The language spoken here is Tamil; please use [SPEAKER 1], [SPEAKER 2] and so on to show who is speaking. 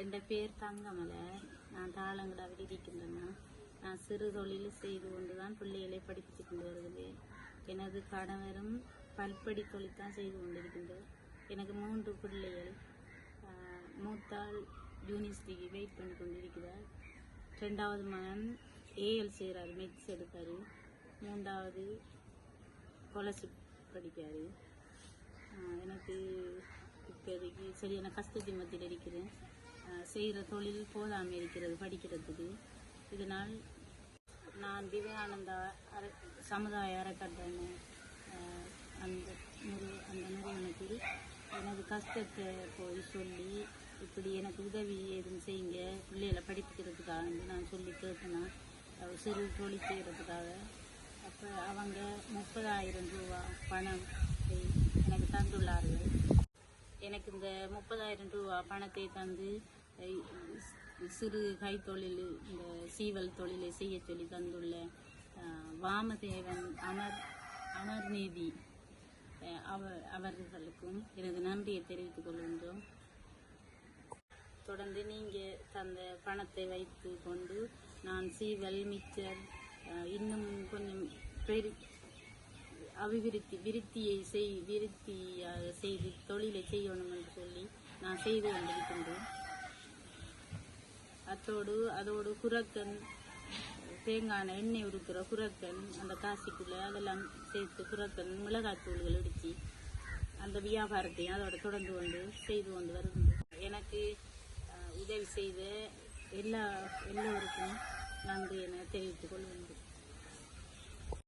[SPEAKER 1] என் பேர் தங்கமலை. நான் தாளங்கடாவில் இருக்கின்றேன்னா நான் சிறு தொழில் செய்து கொண்டு தான் பிள்ளைகளை படித்து கொண்டு வருகிறேன். எனது கணவரும் பல்படி தொழில் தான் செய்து கொண்டிருக்கின்றேன் எனக்கு மூன்று பிள்ளைகள். மூத்தாள் யூனிவர்சிட்டிக்கு வெயிட் பண்ணி கொண்டிருக்கிறார். ரெண்டாவது மகன் ஏஎல் செய்கிறார் மெட்ஸ் எடுப்பார். மூன்றாவது ஸ்காலர்ஷிப் படிக்கார் எனக்கு இப்போதைக்கு சரியான கஷ்டத்தின் மத்தியில் இருக்கிறேன். செய்கிற தொழில் போதாமல் இருக்கிறது படிக்கிறதுக்கு. இதனால் நான் விவேகானந்தா அற சமுதாய அறக்கட்டளை அந்த நிறு அந்த நிறுவனத்தில் எனது கஷ்டத்தை போய் சொல்லி இப்படி எனக்கு உதவி எதுவும் செய்யுங்க பிள்ளைகளை படிப்பிக்கிறதுக்காக வந்து நான் சொல்லி கேட்டேன்னா சிறு தொழில் செய்கிறதுக்காக அப்போ அவங்க முப்பதாயிரம் ரூபா பணம் எனக்கு தந்துள்ளார் எனக்கு இந்த முப்பதாயிரம் ரூபா பணத்தை தந்து சிறு கைத்தொழில் இந்த சீவல் தொழிலை செய்ய சொல்லி தந்துள்ள வாமதேவன் அமர் அமர்நீதி அவர் அவர்களுக்கும் எனது நன்றியை தெரிவித்துக் கொள்கின்றோம். தொடர்ந்து நீங்கள் தந்த பணத்தை வைத்து கொண்டு நான் சீவல் மிச்சர் இன்னும் கொஞ்சம் பெரு அபிவிருத்தி விருத்தியை செய் விருத்தி செய்து தொழிலை செய்யணும் என்று சொல்லி நான் செய்து கொண்டிருக்கின்றேன். அத்தோடு அதோடு குரக்கன் தேங்காய் எண்ணெய் உருக்குற குரக்கன் அந்த காசிக்குள்ளே அதெல்லாம் சேர்த்து குரக்கன் மிளகாத்தூள்கள் இடித்து அந்த வியாபாரத்தையும் அதோட தொடர்ந்து கொண்டு செய்து கொண்டு வருகின்றோம் எனக்கு உதவி செய்த எல்லா எல்லோருக்கும் நன்றி என தெரிவித்துக் கொள்கின்றேன்.